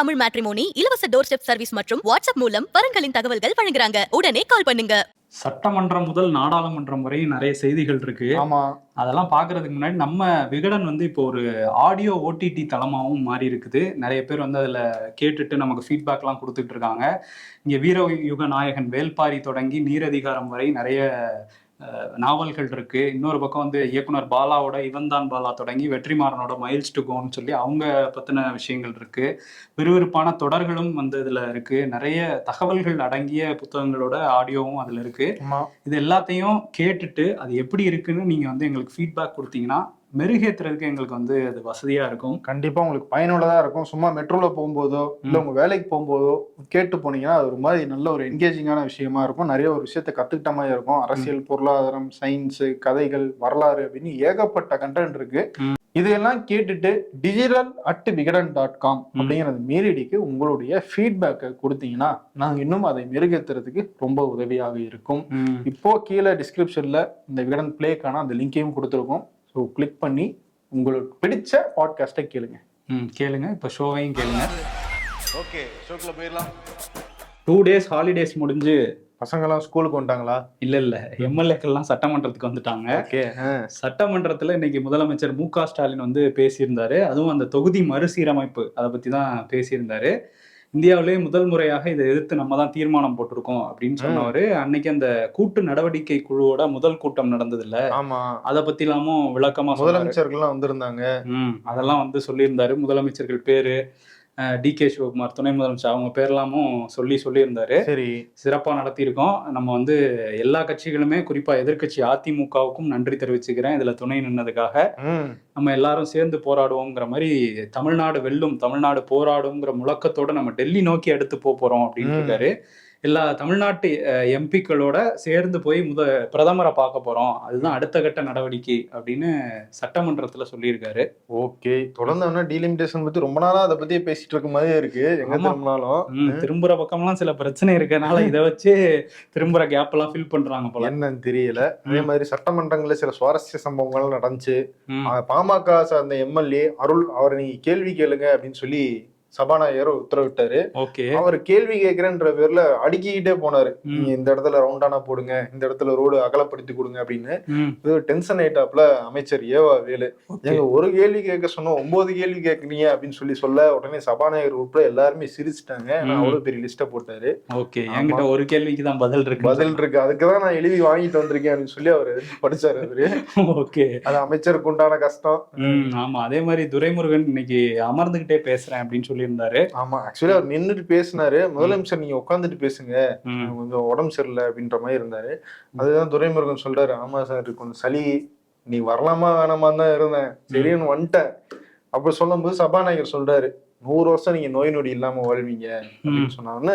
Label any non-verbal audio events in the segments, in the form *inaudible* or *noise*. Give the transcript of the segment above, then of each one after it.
Tamil matrimony இலவச door step service மற்றும் WhatsApp மூலம் வரன்களின் தகவல்கள் வழங்குறாங்க. உடனே கால் பண்ணுங்க. சட்டமன்றம் முதல் நாடாளுமன்றம் வரை நிறைய செய்திகள் இருக்கு. ஆமா. அதெல்லாம் பார்க்கறதுக்கு முன்னாடி நம்ம விகடன் வந்து இப்போ ஒரு ஆடியோ ஓடிடி தளமாகவும் மாறி இருக்குது. நிறைய பேர் வந்து அதில் கேட்டுட்டு நமக்கு ஃபீட்பேக்லாம் கொடுத்துட்டு இருக்காங்க. இங்கே வீர யுக நாயகன் வேல்பாரி தொடங்கி நீரதிகாரம் வரை நிறைய நாவல்கள் இருக்கு. இன்னொரு பக்கம் வந்து இயக்குனர் பாலாவோட இவன்தான் பாலா தொடங்கி வெற்றிமாறனோட மைல்ஸ் டு கோன்னு சொல்லி அவங்க பத்தின விஷயங்கள் இருக்கு. விறுவிறுப்பான தொடர்களும் வந்து இதுல இருக்கு. நிறைய தகவல்கள் அடங்கிய புத்தகங்களோட ஆடியோவும் அதுல இருக்கு. இது எல்லாத்தையும் கேட்டுட்டு அது எப்படி இருக்குன்னு நீங்க வந்து எங்களுக்கு ஃபீட்பேக் கொடுத்தீங்கன்னா மெருகேத்துறதுக்கு எங்களுக்கு வந்து அது வசதியா இருக்கும். கண்டிப்பா உங்களுக்கு பயனுள்ளதா இருக்கும். சும்மா மெட்ரோல போகும்போதோ இல்ல உங்க வேலைக்கு போகும்போதோ கேட்டு போனீங்கன்னா அது ஒரு மாதிரி நல்ல ஒரு என்கேஜிங்கான விஷயமா இருக்கும். நிறைய ஒரு விஷயத்த கத்துக்கிட்ட மாதிரி இருக்கும். அரசியல் பொருளாதாரம் சயின்ஸ் கதைகள் வரலாறு அப்படின்னு ஏகப்பட்ட கண்டென்ட் இருக்கு. இதையெல்லாம் கேட்டுட்டு digital at Vikatan dot com அப்படிங்கிற அந்த மெயிலடிக்கு உங்களுடைய ஃபீட்பேக்கை கொடுத்தீங்கன்னா நாங்க இன்னும் அதை மெருகேத்துறதுக்கு ரொம்ப உதவியாக இருக்கும். இப்போ கீழே டிஸ்கிரிப்ஷன்ல இந்த விகடன் பிளேக்கான அந்த லிங்கையும் கொடுத்துருக்கோம். ஸோ கிளிக் பண்ணி உங்களுக்கு பிடிச்ச பாட்காஸ்ட்டை கேளுங்க. ம் கேளுங்க. இப்போ ஷோவையும் கேளுங்க. ஓகே ஷோக்குள்ள போயிடலாம். டூ டேஸ் ஹாலிடேஸ் முடிஞ்சு பசங்கெல்லாம் ஸ்கூலுக்கு வந்துட்டாங்களா? இல்ல இல்ல. எம்எல்ஏக்கள்லாம் சட்டமன்றத்துக்கு வந்துட்டாங்க. ஓகே சட்டமன்றத்துல இன்னைக்கு முதலமைச்சர் மு க ஸ்டாலின் வந்து பேசியிருந்தாரு. அதுவும் அந்த தொகுதி மறுசீரமைப்பு அதை பத்தி தான் பேசியிருந்தாரு. இந்தியாவிலேயே முதல் முறையாக இதை எதிர்த்து நம்ம தான் தீர்மானம் போட்டிருக்கோம் அப்படின்னு சொன்னவரு. அன்னைக்கு அந்த கூட்டு நடவடிக்கை குழுவோட முதல் கூட்டம் நடந்தது இல்ல ஆமா. அதை பத்திலாமும் விளக்கமா சொன்னாரு. முதலமைச்சர்கள்லாம் வந்திருந்தாங்க. அதெல்லாம் வந்து சொல்லியிருந்தாரு. முதலமைச்சர்கள் பேரு டி கே சிவகுமார் துணை முதலமைச்சர் அவங்க பேர்லாமும் சொல்லி சொல்லியிருந்தாரு. சரி. சிறப்பாக நடத்தியிருக்கோம். நம்ம வந்து எல்லா கட்சிகளுமே குறிப்பா எதிர்க்கட்சி அதிமுகவுக்கும் நன்றி தெரிவிச்சுக்கிறேன். இதுல துணை நின்னதுக்காக. நம்ம எல்லாரும் சேர்ந்து போராடுவோங்கிற மாதிரி தமிழ்நாடு வெல்லும் தமிழ்நாடு போராடுங்கிற முழக்கத்தோட நம்ம டெல்லி நோக்கி எடுத்து போக போறோம் அப்படின்னு. இருக்காரு எல்லா தமிழ்நாட்டு எம்பிக்களோட சேர்ந்து போய் முத பிரதமரை பார்க்க போறோம். அதுதான் அடுத்த கட்ட நடவடிக்கை அப்படின்னு சட்டமன்றத்துல சொல்லியிருக்காரு. ஓகே. தொடர்ந்து ஆனா டீலிமிட்டேஷன் பத்தி ரொம்ப நாளா அதை பத்தியே பேசிட்டு இருக்க மாதிரியே இருக்கு. எங்க. திரும்பினாலும். ம், திரும்புற பக்கம்லாம் சில பிரச்சனை இருக்கனால *laughs* இதை வச்சு திரும்புற கேப் எல்லாம் ஃபில் பண்றாங்க போல. என்னன்னு தெரியல. அதே மாதிரி சட்டமன்றங்கள்ல சில சுவாரஸ்ய சம்பவங்கள் நடந்துச்சு. பாமக சார்ந்த எம்எல்ஏ அருள் அவரை நீங்க கேள்வி கேளுங்க அப்படின்னு சொல்லி சபாநாயகர் உத்தரவிட்டாரு. அவர் கேள்வி கேட்கிறேன்ற பேர்ல அடுக்கிக்கிட்டே போனாரு. நீங்க இந்த இடத்துல ரவுண்டானா போடுங்க இந்த இடத்துல ரோடு அகலப்படுத்தி கொடுங்க அப்படின்னு. இது டென்ஷன் ஆயிட்டாப்ல அமைச்சர் ஏவா வேலு. எங்க ஒரு கேள்வி கேட்க சொன்னோம் ஒன்பது கேள்வி கேட்கறீங்க அப்படின்னு சொல்லி சொல்ல உடனே சபாநாயகர் உட்பட எல்லாருமே சிரிச்சிட்டாங்க. அவ்வளவு பெரிய லிஸ்ட போட்டாரு. ஓகே. என்கிட்ட ஒரு கேள்விக்கு தான் பதில் இருக்கு. பதில் இருக்கு. அதுக்குதான் நான் எழுதி வாங்கிட்டு வந்திருக்கேன் அப்படின்னு சொல்லி அவரு படிச்சாரு அவரு. *laughs* ஓகே. அது அமைச்சருக்கு உண்டான கஷ்டம். ஆமா. அதே மாதிரி துரைமுருகன் இன்னைக்கு அமர்ந்துகிட்டே பேசுறேன் அப்படின்னு சொல்லியிருந்தாரு. ஆமா ஆக்சுவலி அவர் நின்னுட்டு பேசினாரு. முதலமைச்சர் நீங்க உட்காந்துட்டு பேசுங்க. கொஞ்சம் உடம்பு சரியில்லை அப்படின்ற மாதிரி இருந்தாரு. அதுதான் துரைமுருகன் சொல்றாரு ஆமா சார் கொஞ்சம் சளி. நீ வரலாமா வேணாமா தான் இருந்தேன். சரின்னு வந்துட்டேன். அப்ப சொல்லும்போது சபாநாயகர் சொல்றாரு நூறு வருஷம் நீங்க நோய் நொடி இல்லாம வாழ்வீங்க. அப்படின்னு சொன்னாங்க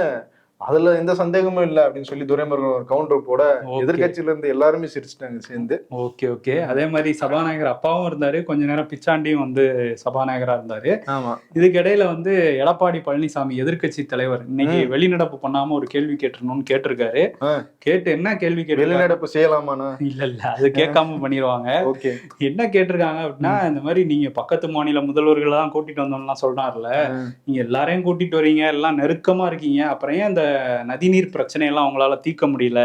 அதுல எந்த சந்தேகமும் இல்ல அப்படின்னு சொல்லி துரைமுருகன் ஒரு கவுண்டர் போட. எதிர்கட்சியில இருந்து எல்லாருமே சிரிச்சிட்டாங்க சேர்ந்து. Okay okay. அதே மாதிரி சபாநாயகர் அப்பாவும் இருந்தாரு. கொஞ்ச நேரம் பிச்சாண்டியும் வந்து சபாநாயகரா இருந்தாரு. ஆமா. இதுக்கு இடையில வந்து எடப்பாடி பழனிசாமி எதிர்க்கட்சி தலைவர். இன்னைக்கு. வெளிநடப்பு பண்ணாம ஒரு கேள்வி கேட்டுறணும்னு கேட்டிருக்காரு. கேட்டு என்ன கேள்வி கேட்டு வெளிநடப்பு செய்யலாமாண்ணா? இல்ல இல்ல. அது கேட்காம பண்ணிடுவாங்க ஓகே. என்ன கேட்டிருக்காங்க அப்படின்னா இந்த மாதிரி நீங்க பக்கத்து மாநில முதல்வர்களை தான் கூட்டிட்டு வந்தோம்லாம் சொல்றாருல நீங்க எல்லாரையும் கூட்டிட்டு வரீங்க. எல்லாம் நெருக்கமா இருக்கீங்க. அப்புறம் ஏன் இந்த நதிநீர் பிரச்சனையெல்லாம் உங்களால தீர்க்க முடியல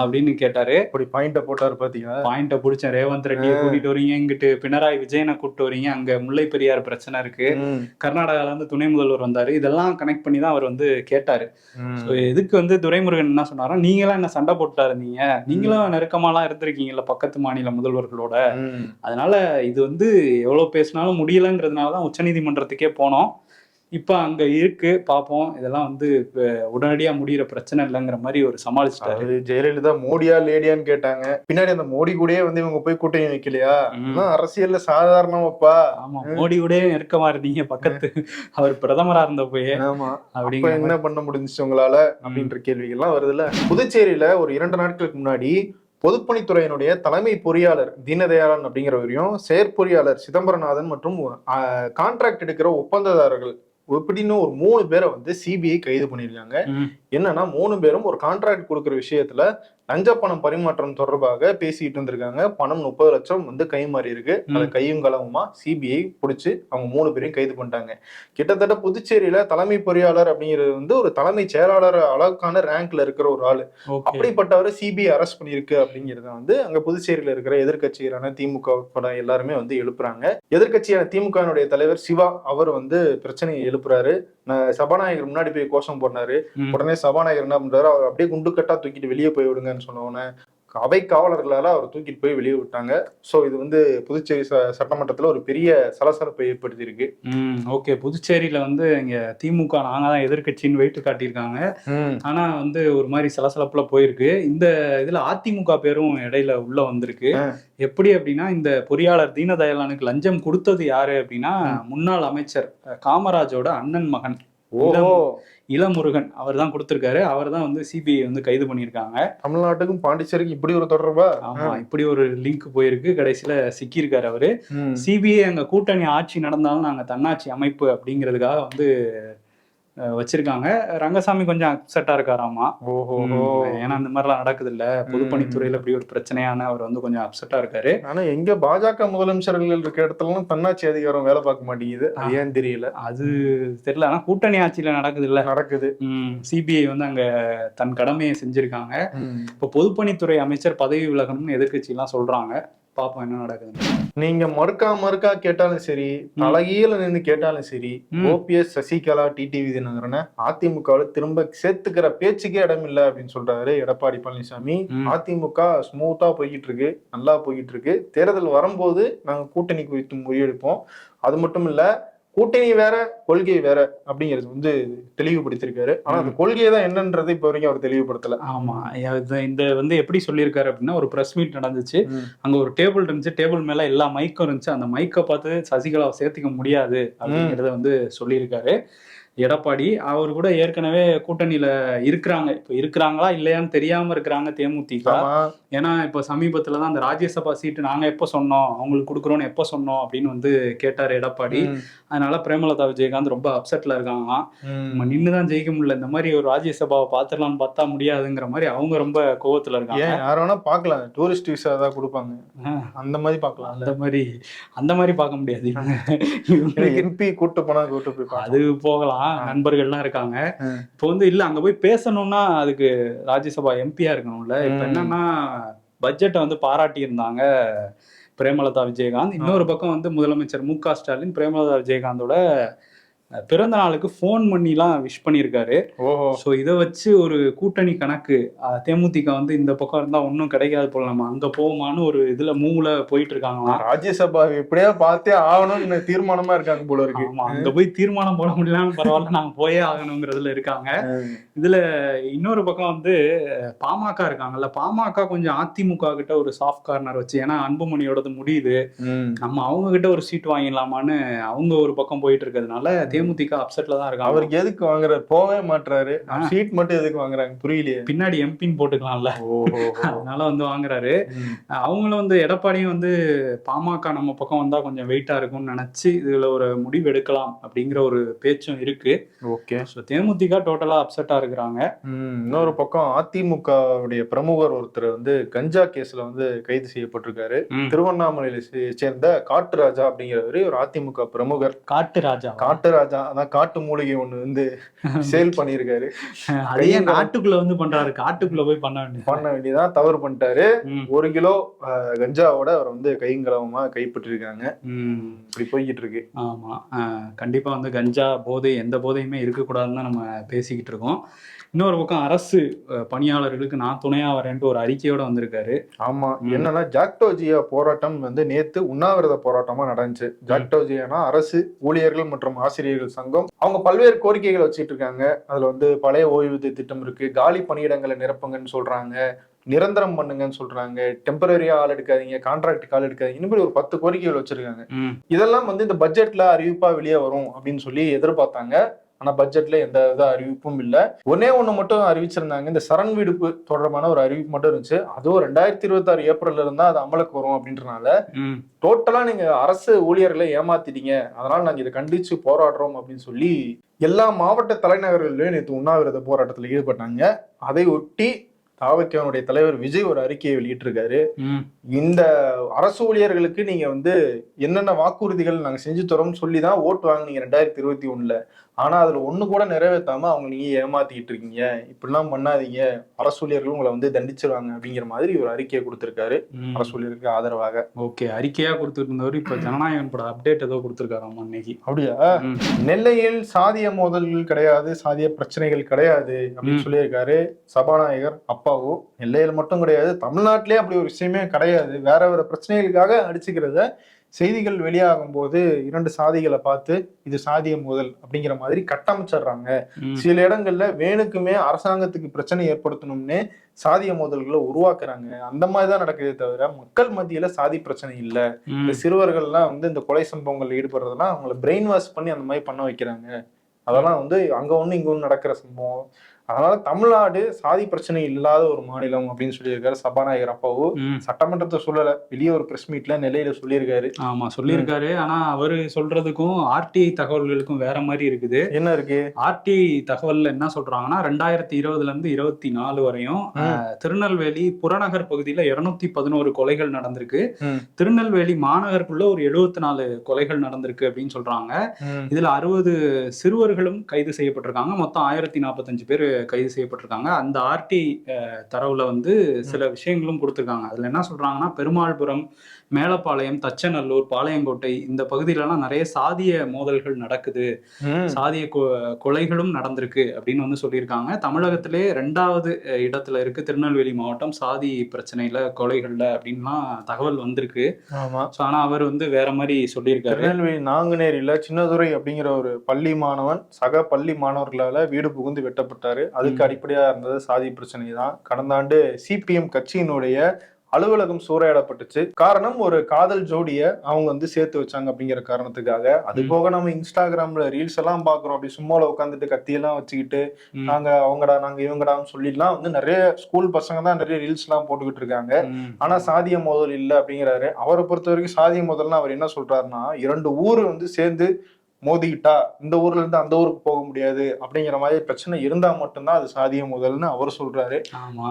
அப்படின்னு கேட்டாரு. அப்படி பாயிண்ட போட்டாரு பாத்தீங்களா? பாயிண்ட புடிச்சேன். ரேவந்த் ரெட்டியை. கூட்டிட்டு வரீங்க. இங்கிட்டு பினராயி விஜயனை கூட்டிட்டு வரீங்க. அங்க முல்லை பெரியார் பிரச்சனை இருக்கு. கர்நாடகால இருந்து துணை முதல்வர் வந்தாரு. இதெல்லாம் கனெக்ட் பண்ணி தான் அவர் வந்து கேட்டாரு. எதுக்கு வந்து துரைமுருகன் என்ன சொன்னாரா நீங்களாம் என்ன சண்டை போட்டா இருந்தீங்க நீங்களும் நெருக்கமாலாம் இருந்திருக்கீங்கல்ல பக்கத்து மாநில முதல்வர்களோட. அதனால இது வந்து எவ்வளவு பேசினாலும் முடியலங்கிறதுனால தான் உச்சநீதிமன்றத்துக்கே போனோம். இப்ப அங்க இருக்கு பாப்போம். இதெல்லாம் வந்து இப்ப உடனடியா முடியிற பிரச்சனை இல்லைங்கிற மாதிரி ஒரு சமாளிச்சிட்டாரு. ஜெயலலிதா மோடியா லேடியான்னு கேட்டாங்க. பின்னாடி அந்த மோடி கூடயே வந்து இவங்க போய் கூட்டணி வைக்கலையா? அரசியல்ல சாதாரணமாப்பா ஆமா மோடி கூட நெருக்கமா இருந்தீங்க பக்கத்து. அவர் பிரதமரா இருந்த போய் ஆமா அப்ப அப்படிங்கிற மாதிரி. என்ன பண்ண முடிஞ்சுச்சு உங்களால? அப்படின்ற கேள்விகள்லாம் வருதுல்ல. புதுச்சேரியில ஒரு இரண்டு நாட்களுக்கு முன்னாடி பொதுப்பணித்துறையினுடைய தலைமை பொறியாளர் தீனதயாளன் அப்படிங்கிறவரையும் செயற்பொறியாளர் சிதம்பரநாதன் மற்றும் கான்ட்ராக்ட் எடுக்கிற ஒப்பந்ததாரர்கள் எப்படின்னு ஒரு மூணு பேரை வந்து சிபிஐ கைது பண்ணியிருக்காங்க. என்னன்னா மூணு பேரும் ஒரு கான்ட்ராக்ட் கொடுக்குற விஷயத்துல லஞ்ச பணம் பரிமாற்றம் தொடர்பாக பேசிட்டு இருந்திருக்காங்க. பணம் முப்பது லட்சம் வந்து கைமாறி இருக்கு. அதை. கையும் களவுமா சிபிஐ பிடிச்சி அவங்க மூணு பேரையும் கைது பண்ணிட்டாங்க. கிட்டத்தட்ட புதுச்சேரியில தலைமை பொறியாளர் அப்படிங்கிறது வந்து ஒரு தலைமை செயலாளர் அளவுக்கான ரேங்க்ல இருக்கிற ஒரு ஆளு. அப்படிப்பட்டவரை சிபிஐ அரெஸ்ட் பண்ணியிருக்கு அப்படிங்கறத வந்து அங்க புதுச்சேரியில இருக்கிற எதிர்க்கட்சிகளான திமுக உட்பட எல்லாருமே வந்து எழுப்புறாங்க. எதிர்க்கட்சியான திமுகவினுடைய தலைவர் சிவா அவர் வந்து பிரச்சனையை எழுப்புறாரு. சபாநாயகர் முன்னாடி போய் கோஷம் போடுறாரு ம். உடனே சபாநாயகர் என்ன பண்றாரு அவர் அப்படியே குண்டு கட்டா தூக்கிட்டு வெளியே போய் விடுங்கன்னு சொன்ன உடனே அவை காவலர்களால அவர் தூக்கிட்டு போய் வெளியே விட்டாங்க. சோ இது வந்து புதுச்சேரி சட்டமன்றத்துல ஒரு பெரிய சலசலப்பை ஏற்படுத்தி இருக்கு ம் ஓகே புதுச்சேரியில வந்து இங்க திமுக நாங்க தான் எதிர்க்கட்சின்னு வெயிட்டு காட்டியிருக்காங்க. ஆனா வந்து ஒரு மாதிரி சலசலப்புல போயிருக்கு. இந்த இதுல அதிமுக பேரும் இடையில உள்ள வந்திருக்கு. எப்படி அப்படின்னா இந்த பொறியாளர் தீனதயாளனுக்கு லஞ்சம் கொடுத்தது யாரு அப்படின்னா முன்னாள் அமைச்சர் காமராஜோட அண்ணன் மகன். இளமுருகன் அவர் தான் கொடுத்திருக்காரு அவர் தான் வந்து சிபிஐ வந்து கைது பண்ணியிருக்காங்க. தமிழ்நாட்டுக்கும் பாண்டிச்சேரிக்கும் இப்படி ஒரு தொடர்பா? ஆமா இப்படி ஒரு லிங்க் போயிருக்கு. கடைசியில சிக்கியிருக்காரு அவரு. சிபிஐ அங்க கூட்டணி ஆட்சி நடந்தாலும் நாங்க தன்னாட்சி அமைப்பு அப்படிங்கிறதுக்காக வந்து வச்சிருக்காங்க. ரங்கசாமி கொஞ்சம் அப்செட்டா இருக்காராமா? ஓஹோ ஏன்னா இந்த மாதிரிலாம் நடக்குது இல்ல பொதுப்பணித்துறையில இப்படி ஒரு பிரச்சனையான அவர் வந்து கொஞ்சம் அப்செட்டா இருக்காரு. ஆனா எங்க பாஜக முதலமைச்சர்கள் இருக்க இடத்துலலாம் தன்னாட்சி அதிகாரம் வேலை பார்க்க மாட்டேங்குது. ஏன் தெரியல? அது தெரியல. ஆனா கூட்டணி ஆட்சியில நடக்குது. இல்ல நடக்குது சிபிஐ வந்து அங்க தன் கடமையை செஞ்சிருக்காங்க. இப்போ பொதுப்பணித்துறை அமைச்சர் பதவி விலகணும்னு எதிர்க்கட்சி எல்லாம் சொல்றாங்க. பாப்போம் என்ன நடக்குது நீங்க மறுக்கா மறுக்கா கேட்டாலும் சரி தலைகீழ நின்னு கேட்டாலும் சரி. ஓபிஎஸ் சசிகலா டிடிவி தினகரனை அதிமுகவில் திரும்ப சேர்த்துக்கிற பேச்சுக்கே இடம் இல்லை அப்படின்னு சொல்றாரு எடப்பாடி பழனிசாமி. அதிமுக ஸ்மூத்தா போய்கிட்டு இருக்கு நல்லா போய்கிட்டு இருக்கு தேர்தல் வரும்போது நாங்க கூட்டணி குறித்து முடிவெடுப்போம் அது மட்டும் இல்ல கூட்டணி வேற கொள்கை வேற அப்படிங்கிறது வந்து தெளிவுபடுத்திருக்காரு ஆனா அந்த கொள்கையை தான் என்னன்றது இப்ப வரைக்கும் அவர் தெளிவுபடுத்தல. ஆமா. இந்த வந்து எப்படி சொல்லியிருக்காரு அப்படின்னா ஒரு பிரஸ் மீட் நடந்துச்சு. அங்க ஒரு டேபிள் இருந்துச்சு. டேபிள் மேல எல்லா மைக்கும் இருந்துச்சு. அந்த மைக்கை பார்த்து சசிகலாவை சேர்த்துக்க முடியாது அப்படிங்கறத வந்து சொல்லியிருக்காரு. எடப்பாடி அவர் கூட ஏற்கனவே கூட்டணியில இருக்கிறாங்க. இப்ப இருக்கிறாங்களா இல்லையான்னு தெரியாம இருக்கிறாங்க தேமுதிக. ஏன்னா இப்ப சமீபத்துல தான் அந்த ராஜ்யசபா சீட்டு நாங்க எப்ப சொன்னோம்? அவங்களுக்கு கொடுக்குறோம்னு எப்ப சொன்னோம்? அப்படின்னு வந்து கேட்டாரு எடப்பாடி. அதனால பிரேமலதா விஜயகாந்த் ரொம்ப அப்செட்ல இருக்காங்களாம் ம். நம்ம நின்னுதான் ஜெயிக்க முடியல. இந்த மாதிரி ஒரு ராஜ்யசபாவை பாத்துடலாம்னு பார்த்தா முடியாதுங்கிற மாதிரி அவங்க ரொம்ப கோவத்துல இருக்காங்க. யார வேணா பாக்கலாம் டூரிஸ்ட் விசா தான் கொடுப்பாங்க. அந்த மாதிரி பார்க்கலாம். அந்த மாதிரி அந்த மாதிரி பார்க்க முடியாது. எம்பி கூட்டு போனா கூட்டு போய். அது போகலாம். நண்பர்கள்லாம் இருக்காங்க. இப்போ வந்து இல்ல அங்க போய் பேசணும்னா அதுக்கு ராஜ்யசபா எம்பியா இருக்கணும்ல. இப்ப. என்னன்னா பட்ஜெட்டை வந்து பாராட்டி இருந்தாங்க பிரேமலதா விஜயகாந்த். இன்னொரு பக்கம் வந்து முதலமைச்சர் மு க ஸ்டாலின் பிரேமலதா விஜயகாந்தோட பிறந்த நாளுக்கு ஃபோன் பண்ணிலாம் விஷ் பண்ணியிருக்காரு. ஸோ இதை வச்சு ஒரு கூட்டணி கணக்கு தேமுதிக வந்து இந்த பக்கம் இருந்தா ஒன்றும் கிடைக்காது போல நம்ம அங்க போவோமான்னு ஒரு இதுல மூவ்ல போயிட்டு இருக்காங்களாம் ராஜ்யசபா எப்படியா பார்த்தே ஆகணும்னு தீர்மானமா இருக்காங்க போல இருக்கு. ஆமா அங்க போய் தீர்மானம் போட முடியலன்னு பரவாயில்ல நாங்க போயே ஆகணுங்கிறதுல இருக்காங்க. இதுல இன்னொரு பக்கம் வந்து பாமக இருக்காங்கல்ல பாமக கொஞ்சம் அதிமுக கிட்ட ஒரு சாஃப்ட் கார்னர் வச்சு ஏன்னா அன்புமணியோடது முடியுது. நம்ம அவங்க கிட்ட ஒரு சீட் வாங்கிடலாமான்னு அவங்க ஒரு பக்கம் போயிட்டு இருக்கிறதுனால தேமுதிக அப்செட்ல தான் இருக்காங்க. அவருக்கு எதுக்கு வாங்குறாரு போவே மாட்டுறாரு. சீட் மட்டும் எதுக்கு வாங்குறாங்க? புரியலையே. பின்னாடி எம்பின்னு போட்டுக்கலாம்ல. அதனால வந்து வாங்குறாரு. அவங்களும் வந்து எடப்பாடியும் வந்து பாமக நம்ம பக்கம் வந்தா கொஞ்சம் வெயிட்டா இருக்கும்னு நினைச்சு இதுல ஒரு முடிவு எடுக்கலாம் அப்படிங்கிற ஒரு பேச்சும் இருக்கு. ஓகே. ஸோ தேமுதிக டோட்டலா அப்செட்டா இருக்கிறாங்க. இன்னொரு பக்கம் அதிமுகவுடைய பிரமுகர் ஒருத்தர் வந்து கஞ்சா கேஸ்ல வந்து கைது செய்யப்பட்டிருக்காரு. திருவண்ணாமலையில சேர்ந்த காட்டு ராஜா அப்படிங்கிறவரு ஒரு அதிமுக பிரமுகர். காட்டு ராஜா காட்டு ராஜா. அதான் காட்டு மூலிகை ஒண்ணு வந்து சேல் பண்ணியிருக்காரு. *laughs* அதையே நாட்டுக்குள்ள வந்து பண்றாரு. காட்டுக்குள்ள போய் பண்ண வேண்டியது. பண்ண வேண்டியதான் தவறு பண்ணிட்டாரு. ஒரு கிலோ கஞ்சாவோட அவர் வந்து கைங்கலவமா கைப்பற்றிருக்காங்க. இப்படி போய்கிட்டு இருக்கு ஆமா கண்டிப்பா வந்து கஞ்சா போதை எந்த போதையுமே இருக்கக்கூடாதுன்னு தான் நம்ம பேசிக்கிட்டு இருக்கோம் இன்னொரு பக்கம் அரசு பணியாளர்களுக்கு நான் துணையா வரேன்ட்டு ஒரு அறிக்கையோட வந்திருக்காரு. ஆமா. என்னன்னா ஜாக்டோஜியா போராட்டம் வந்து நேத்து உண்ணாவிரத போராட்டமா நடந்துச்சு. ஜாக்டோஜியானா அரசு ஊழியர்கள் மற்றும் ஆசிரியர்கள் சங்கம் அவங்க பல்வேறு கோரிக்கைகள் வச்சிட்டு இருக்காங்க. அதுல வந்து பழைய ஓய்வூதிய திட்டம் இருக்கு காலி பணியிடங்களை நிரப்புங்கன்னு சொல்றாங்க நிரந்தரம் பண்ணுங்கன்னு சொல்றாங்க டெம்பரரியா ஆள் எடுக்காதீங்க கான்ட்ராக்ட் ஆள் எடுக்காதீங்க மாதிரி ஒரு பத்து கோரிக்கைகள் வச்சிருக்காங்க. இதெல்லாம் வந்து இந்த பட்ஜெட்ல அறிவிப்பா வெளியே வரும் அப்படின்னு சொல்லி எதிர்பார்த்தாங்க. ஆனா பட்ஜெட்ல எந்த வித அறிவிப்பும் இல்ல. ஒன்னே ஒண்ணு மட்டும் அறிவிச்சிருந்தாங்க. இந்த சரண் விடுப்பு தொடர்பான ஒரு அறிவிப்பு மட்டும் இருந்துச்சு. அதுவும் ரெண்டாயிரத்தி இருபத்தி ஆறு ஏப்ரல்ல இருந்தா அது அமலுக்கு வரும் அப்படின்றனால. டோட்டலா நீங்க அரசு ஊழியர்களை ஏமாத்திட்டீங்க. அதனால நாங்க இதை கண்டிச்சு போராடுறோம் அப்படின்னு சொல்லி எல்லா மாவட்ட தலைநகர்களிலும் நேற்று உண்ணாவிரத போராட்டத்தில் ஈடுபட்டாங்க. அதை ஒட்டி தாவக்கியவனுடைய தலைவர் விஜய் ஒரு அறிக்கையை வெளியிட்டிருக்காரு. இந்த அரசு ஊழியர்களுக்கு நீங்க வந்து என்னென்ன வாக்குறுதிகள் நாங்க செஞ்சு தரோம்னு சொல்லி தான் ஓட்டு வாங்குனீங்க ரெண்டாயிரத்தி இருபத்தி ஒண்ணுல. ஆனா அதுல ஒண்ணு கூட நிறைவேற்றாம அவங்க நீங்க ஏமாத்திக்கிட்டு இருக்கீங்க. இப்படிலாம் பண்ணாதீங்க. அரசு ஊழியர்கள் உங்களை வந்து தண்டிச்சிருவாங்க அப்படிங்கிற மாதிரி ஒரு அறிக்கையை கொடுத்திருக்காரு. ம். அரசு ஊழியருக்கு ஆதரவாக. ஓகே. அறிக்கையா கொடுத்துட்டு இருந்தவர் இப்ப ஜனநாயகன் பட அப்டேட் ஏதோ கொடுத்துருக்காராமா இன்னைக்கு அப்படியா. நெல்லையில் சாதிய மோதல்கள் கிடையாது சாதிய பிரச்சனைகள் கிடையாது அப்படின்னு. சொல்லியிருக்காரு சபாநாயகர் அப்பாவு. நெல்லையில் மட்டும் கிடையாது தமிழ்நாட்டிலே அப்படி ஒரு விஷயமே கிடையாது. வேற வேற பிரச்சனைகளுக்காக அடிச்சுக்கிறத செய்திகள் வெளியாகும் போது இரண்டு சாதிகளை பார்த்து இது சாதிய மோதல் அப்படிங்கிற மாதிரி கட்டமைச்சிடுறாங்க. சில இடங்கள்ல வேணுக்குமே அரசாங்கத்துக்கு பிரச்சனை ஏற்படுத்தணும்னு சாதிய மோதல்களை உருவாக்குறாங்க. அந்த மாதிரி தான் நடக்குதே தவிர மக்கள் மத்தியில சாதி பிரச்சனை இல்ல. இந்த சிறுவர்கள்லாம் வந்து இந்த கொலை சம்பவங்கள்ல ஈடுபடுறதெல்லாம் அவங்கள பிரெயின் வாஷ் பண்ணி அந்த மாதிரி பண்ண வைக்கிறாங்க. அதெல்லாம் வந்து அங்க ஒண்ணு இங்க ஒண்ணு நடக்கிற சம்பவம். அதனால தமிழ்நாடு சாதி பிரச்சனை இல்லாத ஒரு மாநிலம் அப்படின்னு சொல்லியிருக்காரு சபாநாயகர் அப்பாவு. சட்டமன்றத்தை சொல்லல வெளியே ஒரு பிரஸ் மீட்ல நிலையில சொல்லியிருக்காரு. ஆமா சொல்லியிருக்காரு. ஆனா அவரு சொல்றதுக்கும் ஆர்டிஐ தகவல்களுக்கும் வேற மாதிரி இருக்குது. என்ன இருக்கு? ஆர்டிஐ தகவல்ல என்ன சொல்றாங்கன்னா ரெண்டாயிரத்தி இருபதுல இருந்து இருபத்தி நாலு வரையும் திருநெல்வேலி புறநகர் பகுதியில இருநூத்தி பதினோரு கொலைகள் நடந்திருக்கு. திருநெல்வேலி மாநகருக்குள்ள ஒரு எழுபத்தி நாலு கொலைகள் நடந்திருக்கு அப்படின்னு சொல்றாங்க. இதுல அறுபது சிறுவர்களும் கைது செய்யப்பட்டிருக்காங்க. மொத்தம் ஆயிரத்தி நாற்பத்தஞ்சு பேர் கைது செய்யப்பட்டிருக்காங்க. அந்த ஆர்டி தரவுல வந்து சில விஷயங்களும் கொடுத்திருக்காங்க. அதுல என்ன சொல்றாங்கன்னா பெருமாள்புரம் மேலப்பாளையம் தச்சநல்லூர் பாளையங்கோட்டை இந்த பகுதியிலலாம் நிறைய சாதிய மோதல்கள் நடக்குது. சாதிய கொ- கொலைகளும் நடந்திருக்கு அப்படின்னு வந்து சொல்லியிருக்காங்க. தமிழகத்திலே ரெண்டாவது இடத்துல இருக்கு. திருநெல்வேலி மாவட்டம் சாதி பிரச்சனையில கொலைகள்ல அப்படின்லாம் தகவல் வந்திருக்கு. ஆனா அவர் வந்து வேற மாதிரி சொல்லியிருக்காரு. திருநெல்வேலி நாங்குநேரியில சின்னதுரை அப்படிங்கிற ஒரு பள்ளி மாணவன் சக பள்ளி மாணவர்களால வீடு புகுந்து வெட்டப்பட்டாரு. அதுக்கு. அடிப்படையா இருந்தது சாதி பிரச்சனை தான் கடந்த ஆண்டு சிபிஎம் கட்சியினுடைய அலுவலகம் சூறையாடப்பட்டுச்சு காரணம் ஒரு காதல் ஜோடிய அவங்க வந்து சேர்த்து வச்சாங்க அப்படிங்கிற காரணத்துக்காக அது. போக நம்ம இன்ஸ்டாகிராம்ல ரீல்ஸ் எல்லாம் பாக்குறோம் அப்படி சும்மால உட்காந்துட்டு கத்தியெல்லாம் வச்சுக்கிட்டு. நாங்க அவங்கடா நாங்க இவங்கடான்னு சொல்லிலாம் வந்து நிறைய ஸ்கூல் பசங்க தான் நிறைய ரீல்ஸ் எல்லாம் போட்டுக்கிட்டு இருக்காங்க. ஆனா சாதிய மோதல் இல்ல அப்படிங்கிறாரு அவரை பொறுத்த வரைக்கும் சாதிய மோதல்னா அவர் என்ன சொல்றாருன்னா இரண்டு ஊர் வந்து சேர்ந்து மோதிக்கிட்டா இந்த ஊர்ல இருந்து அந்த ஊருக்கு போக முடியாது அப்படிங்கிற மாதிரி பிரச்சனை இருந்தா மட்டும்தான் அது சாதிய மோதல்னு அவர் சொல்றாரு.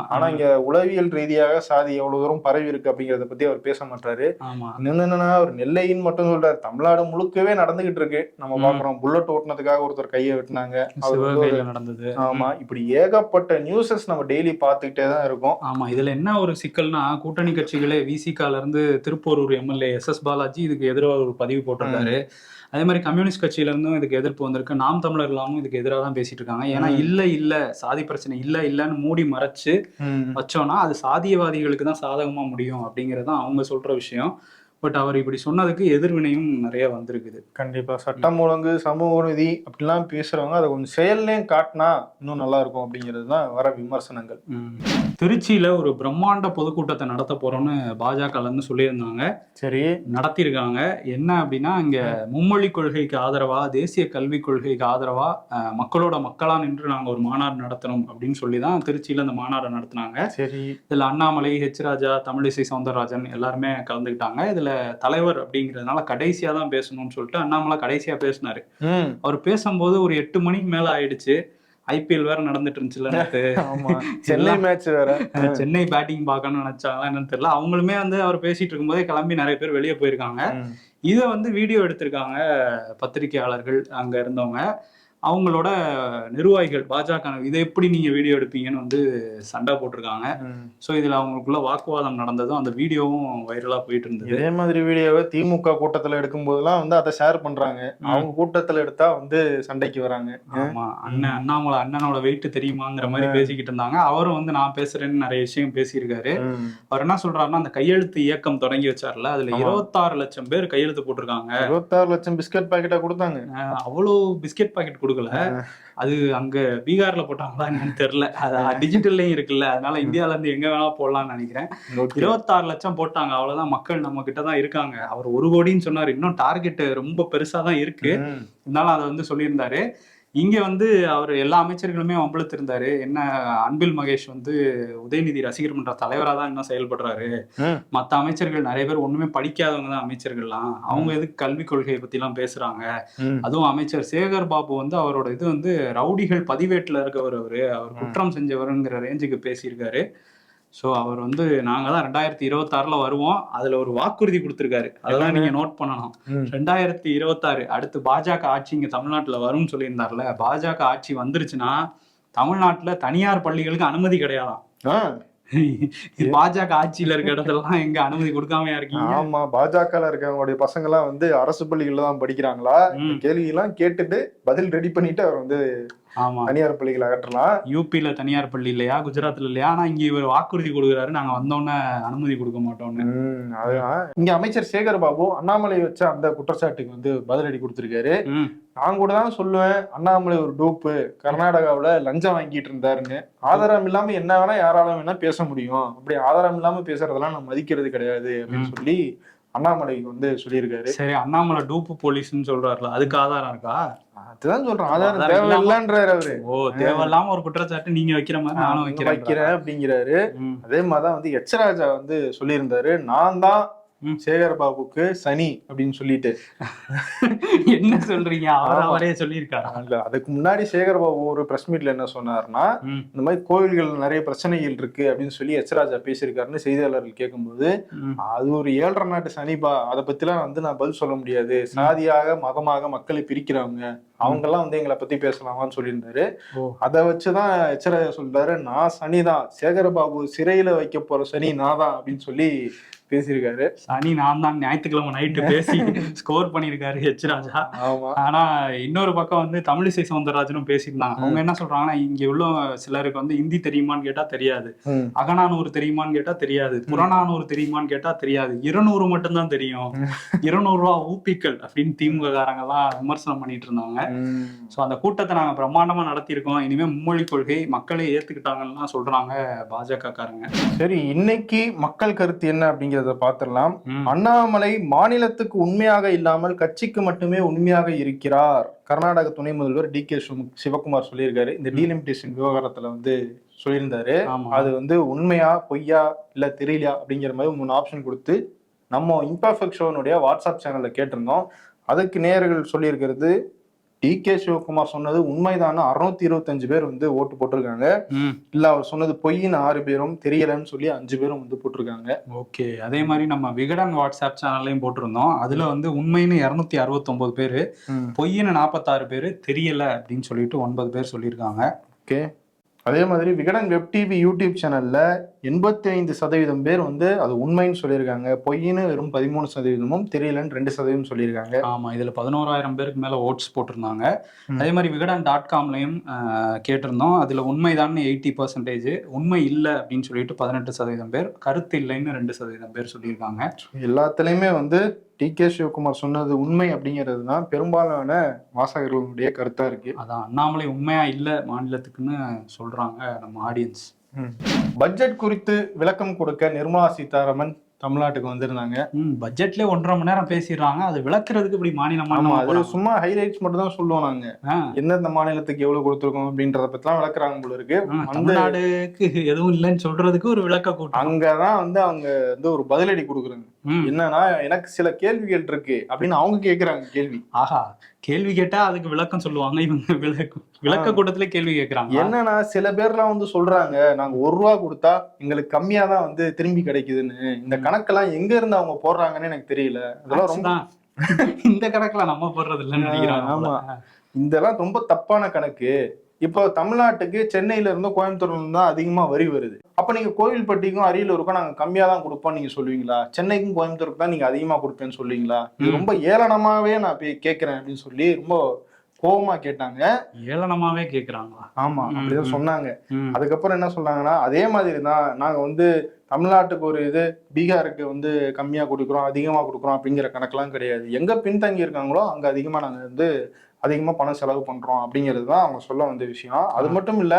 ஆனா இங்க உளவியல் ரீதியாக சாதி எவ்வளவு தூரம் பரவி இருக்கு அப்படிங்கறத பத்தி அவர் பேச மாட்டாரு. என்னன்னா அவர் நெல்லைன்னு மட்டும் சொல்றாரு. தமிழ்நாடு முழுக்கவே நடந்துகிட்டு இருக்கு. நம்ம. பாக்குறோம். புல்லட் ஓட்டுனதுக்காக ஒருத்தர் கையை வெட்டினாங்க. நடந்தது. ஆமா. இப்படி ஏகப்பட்ட நியூஸஸ் நம்ம டெய்லி பார்த்துக்கிட்டே தான் இருக்கோம். ஆமா. இதுல என்ன ஒரு சிக்கல்னா கூட்டணி கட்சிகளே விசிகால இருந்து Tiruporur MLA S S Balaji இதுக்கு எதிராக ஒரு பதிவு போட்டிருக்காரு. அதே மாதிரி கம்யூனிஸ்ட் கட்சியில இருந்தும் இதுக்கு எதிர்ப்பு வந்திருக்கு. நாம் தமிழர் எல்லாமும் இதுக்கு எதிராக தான் பேசிட்டு இருக்காங்க ஏன்னா. இல்ல இல்ல சாதி பிரச்சனை இல்ல இல்லன்னு மூடி மறைச்சு வச்சோம்னா அது சாதியவாதிகளுக்கு தான் சாதகமா முடியும் அப்படிங்கிறது தான் அவங்க சொல்ற விஷயம். பட் அவர் இப்படி சொன்னதுக்கு எதிர்வினையும் நிறைய வந்திருக்குது. கண்டிப்பா. சட்டம் ஒழுங்கு சமூக நீதி அப்படிலாம் பேசுறவங்க அதை கொஞ்சம் செயல்லையும் காட்டினா இன்னும் நல்லா இருக்கும் அப்படிங்கிறது தான் வர விமர்சனங்கள். திருச்சியில ஒரு பிரம்மாண்ட பொதுக்கூட்டத்தை நடத்த போறோம்னு பாஜக இருந்து சொல்லியிருந்தாங்க. சரி. நடத்தியிருக்காங்க என்ன அப்படின்னா இங்க மும்மொழி கொள்கைக்கு ஆதரவா தேசிய கல்விக் கொள்கைக்கு ஆதரவா அஹ், மக்களோட மக்களா நின்று நாங்க ஒரு மாநாடு நடத்தணும் அப்படின்னு சொல்லி தான் திருச்சியில இந்த மாநாடு நடத்தினாங்க. சரி. இதுல அண்ணாமலை ஹெச் ராஜா தமிழிசை சவுந்தரராஜன் எல்லாருமே கலந்துக்கிட்டாங்க. இதுல தலைவர் அப்படிங்கிறதுனால கடைசியா தான் பேசணும்னு சொல்லிட்டு அண்ணாமலை கடைசியா பேசினாரு. அவர் பேசும்போது ஒரு எட்டு மணிக்கு மேல ஆயிடுச்சு. ஐபிஎல் வேற நடந்துட்டு *laughs* ஆமா. *laughs* சென்னை மேட்ச் வேற. *laughs* சென்னை பேட்டிங் பார்க்கணும்னு நினைச்சாங்களா என்னன்னு தெரியல. அவங்களுமே வந்து அவர் பேசிட்டு இருக்கும்போதே கிளம்பி நிறைய பேர் வெளியே போயிருக்காங்க. இதை வந்து வீடியோ எடுத்திருக்காங்க பத்திரிகையாளர்கள் அங்க இருந்தவங்க. அவங்களோட நிர்வாகிகள் பாஜக இதை எப்படி நீங்க வீடியோ எடுப்பீங்கன்னு வந்து சண்டை போட்டிருக்காங்க. ஸோ இதுல அவங்களுக்குள்ள வாக்குவாதம் நடந்ததும் அந்த வீடியோவும் வைரலா போயிட்டு இருந்தது. இதே மாதிரி வீடியோவை திமுக கூட்டத்துல எடுக்கும் போதெல்லாம் வந்து அதை ஷேர் பண்றாங்க. அவங்க கூட்டத்துல எடுத்தா வந்து சண்டைக்கு வராங்க. ஆமா. அண்ணன் அண்ணாமலை அண்ணனோட வெயிட் தெரியுமாங்கிற மாதிரி பேசிக்கிட்டு இருந்தாங்க. அவரும் வந்து நான் பேசுறேன்னு நிறைய விஷயம் பேசியிருக்காரு. அவர் என்ன சொல்றாருன்னா அந்த கையெழுத்து இயக்கம் தொடங்கி வச்சார்ல அதுல. இருபத்தாறு லட்சம் பேர் கையெழுத்து போட்டிருக்காங்க. இருபத்தாறு லட்சம் பிஸ்கட் பாக்கெட்டா கொடுத்தாங்க. அஹ் அவ்வளோ பிஸ்கெட் பாக்கெட் கொடுக்கல அது அங்க பீகார்ல போட்டாங்களா என்னன்னு தெரியல. அது டிஜிட்டல்லையும் இருக்குல்ல. அதனால இந்தியால இருந்து எங்க வேணா போடலாம்னு நினைக்கிறேன். இருபத்தாறு லட்சம் போட்டாங்க. அவ்வளவுதான். மக்கள் நம்ம கிட்ட தான் இருக்காங்க. அவர் ஒரு கோடின்னு சொன்னாரு. இன்னும் டார்கெட் ரொம்ப பெருசா தான் இருக்கு. இருந்தாலும் அதை வந்து சொல்லியிருந்தாரு. இங்க வந்து அவர் எல்லா அமைச்சர்களுமே வம்பிழுத்திருந்தாரு. என்ன அன்பில் மகேஷ் வந்து உதயநிதி ரசிகர் மன்ற தலைவரா தான் இன்னும் செயல்படுறாரு. ம். மத்த அமைச்சர்கள் நிறைய பேர் ஒண்ணுமே படிக்காதவங்க தான் அமைச்சர்கள்லாம். அவங்க எதுக்கு கல்விக் கொள்கையை பத்தி எல்லாம் பேசுறாங்க. அதுவும் அமைச்சர் சேகர் பாபு வந்து அவரோட இது வந்து ரவுடிகள் பதிவேட்டுல இருக்கவர் அவரு. அவர் குற்றம் செஞ்சவருங்கிற ரேஞ்சுக்கு பேசியிருக்காரு. சோ அவர் வந்து நாங்க தான் ரெண்டாயிரத்தி இருபத்தாறுல வருவோம். அதுல ஒரு வாக்குறுதி கொடுத்திருக்காரு. அதெல்லாம் நீங்க நோட் பண்ணணும். ரெண்டாயிரத்தி இருபத்தாறு அடுத்து பாஜக ஆட்சி இங்க தமிழ்நாட்டுல வரும்னு சொல்லியிருந்தார்ல. பாஜக ஆட்சி வந்துருச்சுன்னா தமிழ்நாட்டுல தனியார் பள்ளிகளுக்கு அனுமதி இது *laughs* பாஜக ஆட்சியில இருக்க இடத்துலலாம் எங்க அனுமதி கொடுக்காமயா இருக்கீங்க? ஆமா பாஜகல இருக்கவங்களுடைய பசங்க எல்லாம் வந்து அரசு பள்ளிகள்ல தான் படிக்கிறாங்களா. கேள்வி எல்லாம் கேட்டுட்டு பதில் ரெடி பண்ணிட்டு அவர் வந்து தனியார் பள்ளிகளை அகற்றலாம். யூபில தனியார் பள்ளி இல்லையா குஜராத்ல இல்லையா? ஆனா இங்க இவர் வாக்குறுதி கொடுக்குறாரு. நாங்க வந்தோடனே அனுமதி கொடுக்க மாட்டோம்னு. அதுதான். இங்க அமைச்சர் சேகர் பாபு அண்ணாமலை வச்ச அந்த குற்றச்சாட்டுக்கு வந்து பதிலடி கொடுத்திருக்காரு. நான் கூட தான் சொல்லுவேன் அண்ணாமலை ஒரு டூப்பு கர்நாடகாவுல லஞ்சம் வாங்கிட்டு இருந்தாருன்னு. ஆதாரம் இல்லாம என்ன வேணா யாராலும் வேணா பேச முடியும். அப்படி ஆதாரம் இல்லாம பேசுறதெல்லாம் நான் மதிக்கிறது கிடையாது அப்படின்னு சொல்லி அண்ணாமலைக்கு வந்து சொல்லியிருக்காரு. சரி அண்ணாமலை டூப்பு போலீஸ்னு சொல்றாருல அதுக்கு ஆதாரம் இருக்கா? அதுதான் சொல்றேன் ஆதாரம் தேவையில்லைன்றாரு அவரு. ஓ தேவையில்லாம ஒரு குற்றச்சாட்டு நீங்க வைக்கிற மாதிரி நானும் நான் வைக்கிறேன். வைக்கிறேன் அப்படிங்கிறாரு. அதே மாதிரிதான் வந்து எச்ராஜா வந்து சொல்லியிருந்தாரு. நான் தான். சேகர் பாபுக்கு சனி அப்படின்னு சொல்லிட்டு. என்ன சொல்றீங்க? அவர் சொல்லியிருக்காரா? இல்ல. அதுக்கு முன்னாடி சேகர் பாபு ஒரு பிரஸ் மீட்ல என்ன சொன்னாருன்னா. இந்த மாதிரி கோவில்கள் நிறைய பிரச்சனைகள் இருக்கு அப்படின்னு சொல்லி எச்ராஜா பேசியிருக்காருன்னு செய்தியாளர்கள் கேட்கும்போது. அது ஒரு ஏழரை நாட்டு சனிபா அதை பத்திலாம் வந்து நான் பதில் சொல்ல முடியாது. சாதியாக மதமாக மக்களை பிரிக்கிறவங்க அவங்க எல்லாம் வந்து எங்களை பத்தி பேசலாமான்னு சொல்லியிருந்தாரு. அதை வச்சுதான் எச்சராஜா சொல்றாரு நான் சனிதான். சேகரபாபு சிறையில வைக்க போற சனி நான் தான் அப்படின்னு சொல்லி பேசியிருக்காரு. சனி நான் தான் ஞாயிற்றுக்கிழமை நைட்டு பேசி *laughs* ஸ்கோர் பண்ணியிருக்காரு ஹெச் ராஜா. ஆமா. ஆனா இன்னொரு பக்கம் வந்து தமிழிசை சவுந்தரராஜனும் பேசியிருந்தாங்க. அவங்க என்ன சொல்றாங்கன்னா இங்க உள்ள சிலருக்கு வந்து ஹிந்தி தெரியுமான்னு கேட்டா தெரியாது. அகநானூறு தெரியுமான்னு கேட்டா தெரியாது. புறநானூறு தெரியுமான்னு கேட்டா தெரியாது. இருநூறு மட்டும்தான் தெரியும். இருநூறு ரூபா ஊப்பிக்கள் அப்படின்னு திமுக காரங்க எல்லாம் விமர்சனம் பண்ணிட்டு இருந்தாங்க. சோ அந்த கூட்டத்தை நாங்க பிரம்மாண்டமா நடத்தியிருக்கோம். இனிமே மும்மொழி கொள்கை மக்களை ஏத்துக்கிட்டாங்கன்னு சொல்றாங்க பாஜக காரங்க சரி இன்னைக்கு மக்கள் கருத்து என்ன அப்படிங்கறத பாத்திரலாம் ம். அண்ணாமலை மாநிலத்துக்கு உண்மையாக இல்லாமல் கட்சிக்கு மட்டுமே உண்மையாக இருக்கிறார். கர்நாடக துணை முதல்வர் டி கே சிவகுமார் சொல்லியிருக்காரு. இந்த டீலிமிட்டேஷன் விவகாரத்துல வந்து சொல்லியிருந்தாரு. அது வந்து உண்மையா பொய்யா இல்ல தெரியலையா அப்படிங்கிற மாதிரி மூணு ஆப்ஷன் கொடுத்து நம்ம இம்பர்ஃபெக்ட் ஷோனுடைய வாட்ஸ்அப் சேனல்ல கேட்டிருந்தோம். அதுக்கு நேயர்கள் சொல்லியிருக்கிறது டி கே சிவகுமார் சொன்னது உண்மைதான அறுநூத்தி இருபத்தஞ்சு பேர் வந்து ஓட்டு போட்டிருக்காங்க. இல்ல அவர் சொன்னது பொய்ன்னு ஆறு பேரும் தெரியலன்னு சொல்லி அஞ்சு பேரும் வந்து போட்டிருக்காங்க. ஓகே அதே மாதிரி நம்ம விகடன் வாட்ஸ்அப் சேனல்லையும் போட்டிருந்தோம். அதுல வந்து உண்மைன்னு இருநூத்தி அறுபத்தொன்பது பேரு பொய்ன்னு நாற்பத்தாறு பேரு தெரியல அப்படின்னு சொல்லிட்டு ஒன்பது பேர் சொல்லியிருக்காங்க. ஓகே. அதே மாதிரி விகடன் வெப் டிவி யூடியூப் சேனல்ல எண்பத்தி ஐந்து சதவீதம் பேர் வந்து அது உண்மைன்னு சொல்லியிருக்காங்க. பொய்ன்னு வெறும் பதிமூணு சதவீதமும் தெரியலன்னு ரெண்டு சதவீதம் சொல்லியிருக்காங்க. ஆமா இதுல பதினோராயிரம் பேருக்கு மேல ஓட்ஸ் போட்டிருந்தாங்க. அதே மாதிரி விகடன் டாட் காம்லயும் கேட்டிருந்தோம். அதுல உண்மைதான் எயிட்டி பர்சன்டேஜ் உண்மை இல்லை அப்படின்னு சொல்லிட்டு பதினெட்டு சதவீதம் பேர் கருத்து இல்லைன்னு ரெண்டு சதவீதம் பேர் சொல்லியிருக்காங்க. எல்லாத்துலயுமே வந்து டி கே சிவகுமார் சொன்னது உண்மை அப்படிங்கிறது தான் பெரும்பாலான வாசகர்களுடைய கருத்தா இருக்கு. அதான் அண்ணாமலை உண்மையா இல்லை மாநிலத்துக்குன்னு சொல்றாங்க நம்ம ஆடியன்ஸ் பட்ஜெட் குறித்து விளக்கம் கொடுக்க நிர்மலா சீதாராமன் தமிழ்நாட்டுக்கு வந்திருந்தாங்க. பட்ஜெட்ல ஒன்றரை மணி நேரம் பேசிடுறாங்க. அது விளக்குறதுக்கு இப்படி மாநிலமா அது. சும்மா ஹைலைட்ஸ் மட்டும் தான் சொல்லுவோம் நாங்க. எந்தெந்த மாநிலத்துக்கு எவ்வளவு கொடுத்துருக்கோம் அப்படின்றத பத்திலாம் விளக்குறாங்க போல இருக்கு. தமிழ்நாடுக்கு எதுவும் இல்லைன்னு சொல்றதுக்கு ஒரு விளக்க கூட்டம். அங்கதான் வந்து அவங்க வந்து ஒரு பதிலடி கொடுக்குறாங்க. என்னன்னா எனக்கு சில கேள்விகள் இருக்கு அப்படின்னு அவங்க கேக்குறாங்க கேள்வி. ஆஹா கேள்வி கேட்டா அதுக்கு விளக்கம் சொல்லுவாங்க இவங்க விளக்கம் விளக்க கூட்டத்துல கேள்வி கேக்குறாங்க என்னன்னா சில பேர்லாம் வந்து சொல்றாங்க நாங்க ஒரு ரூபா கொடுத்தா எங்களுக்கு கம்மியா தான் வந்து திரும்பி கிடைக்குதுன்னு. இந்த கணக்கெல்லாம் எங்க இருந்து அவங்க போடுறாங்கன்னு எனக்கு தெரியல. அதெல்லாம் ரொம்ப. *laughs* இந்த கணக்குல நம்ம போடுறது இல்லைன்னு ஆமா. போல. இதெல்லாம் ரொம்ப தப்பான கணக்கு. இப்போ தமிழ்நாட்டுக்கு சென்னையில இருந்தும் கோயம்புத்தூர்ல இருந்தும் தான் அதிகமா வரி வருது. அப்ப நீங்க கோவில்பட்டிக்கும் அரியலூருக்கும் நாங்க கம்மியா தான் கொடுப்போம் நீங்க சொல்லுவீங்களா? சென்னைக்கும் கோயம்புத்தூருக்கு தான் நீங்க அதிகமா கொடுப்பேன்னு சொல்லுவீங்களா? இது. ரொம்ப ஏளனமாவே நான் போய் கேட்கிறேன் அப்படின்னு சொல்லி ரொம்ப கோவமா கேட்டாங்க. ஏளனமாவே கேக்குறாங்களா? ஆமா அப்படிதான். சொன்னாங்க. அதுக்கப்புறம் என்ன சொன்னாங்கன்னா அதே மாதிரி தான் நாங்க வந்து தமிழ்நாட்டுக்கு ஒரு இது பீகாருக்கு வந்து கம்மியா கொடுக்குறோம் அதிகமா கொடுக்குறோம் அப்படிங்கிற கணக்கெல்லாம் கிடையாது. எங்க பின்தங்கி இருக்காங்களோ அங்க அதிகமா நாங்க வந்து அதிகமா பணம் செலவு பண்றோம் அப்படிங்கிறது தான் அவங்க சொல்ல வந்த விஷயம். அது மட்டும் இல்ல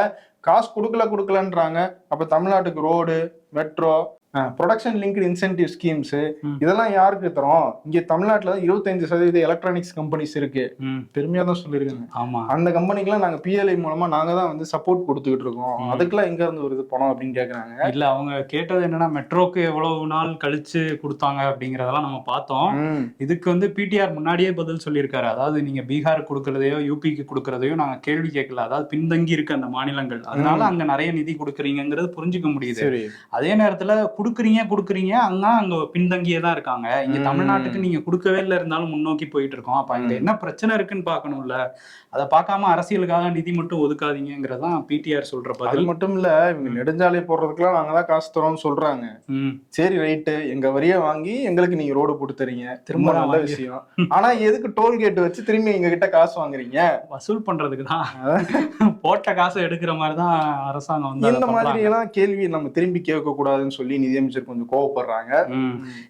காசு கொடுக்கல கொடுக்கலன்றாங்க. அப்ப தமிழ்நாட்டுக்கு road metro production linked incentive schemes. இதெல்லாம் யாருக்கு தரோம்? இங்க தமிழ்நாட்டுல இருபத்தைந்து சதவீத எலக்ட்ரானிக்ஸ் கம்பெனிஸ் இருக்கு. பெருமையா தான் சொல்லியிருக்காங்க. ஆமா. அந்த கம்பெனிக்கெல்லாம் நாங்க பிஎல்ஐ மூலமா நாங்க தான் வந்து சப்போர்ட் கொடுத்துக்கிட்டு இருக்கோம். அதுக்கெல்லாம் எங்க இருந்து வருது பணம் அப்படின்னு கேக்குறாங்க. இல்ல அவங்க கேட்டது என்னன்னா மெட்ரோக்கு எவ்வளவு நாள் கழிச்சு கொடுத்தாங்க அப்படிங்கறதெல்லாம் நம்ம பார்த்தோம். இதுக்கு வந்து பிடிஆர் முன்னாடியே பதில் சொல்லியிருக்காரு. அதாவது நீங்க பீகார் கொடுக்கறதையோ யூபிக்கு கொடுக்கறதையோ நாங்க கேள்வி கேட்கல. அதாவது பின்தங்கி இருக்க அந்த மாநிலங்கள். அதனால. அங்க நிறைய நிதி கொடுக்குறீங்கிறது புரிஞ்சுக்க முடியுது. அதே நேரத்துல குடுக்குறீங்க குடுக்குறீங்க அங்க அங்க பின்தங்கியே தான் இருக்காங்க இங்க. தமிழ்நாட்டுக்கு நீங்க கொடுக்கவே இல்லை இருந்தாலும் முன்னோக்கி போயிட்டு இருக்கோம் அப்ப இங்க ம். என்ன பிரச்சனை இருக்குன்னு பார்க்கணும்ல அதை பார்க்காம அரசியலுக்காக நிதி மட்டும் ஒதுக்காதீங்கிறதான் பிடிஆர் சொல்ற பதில். மட்டும் இல்ல இவங்க நெடுஞ்சாலை போடுறதுக்குலாம் நாங்க தான் காசு தரோம்னு சொல்றாங்க. சரி ரைட்டு. எங்க வரிய வாங்கி எங்களுக்கு நீங்க ரோடு போட்டு தரீங்க. திரும்ப நல்ல. விஷயம். ஆனா எதுக்கு டோல் கேட் வச்சு திரும்பி எங்க கிட்ட காசு வாங்குறீங்க? வசூல் பண்றதுக்கு தான் போட்ட காசை எடுக்கிற மாதிரி தான் அரசாங்கம் வந்து இந்த மாதிரி. எல்லாம் கேள்வி நம்ம திரும்பி கேட்க கூடாதுன்னு சொல்லி நிதியமைச்சர் கொஞ்சம் கோவப்படுறாங்க.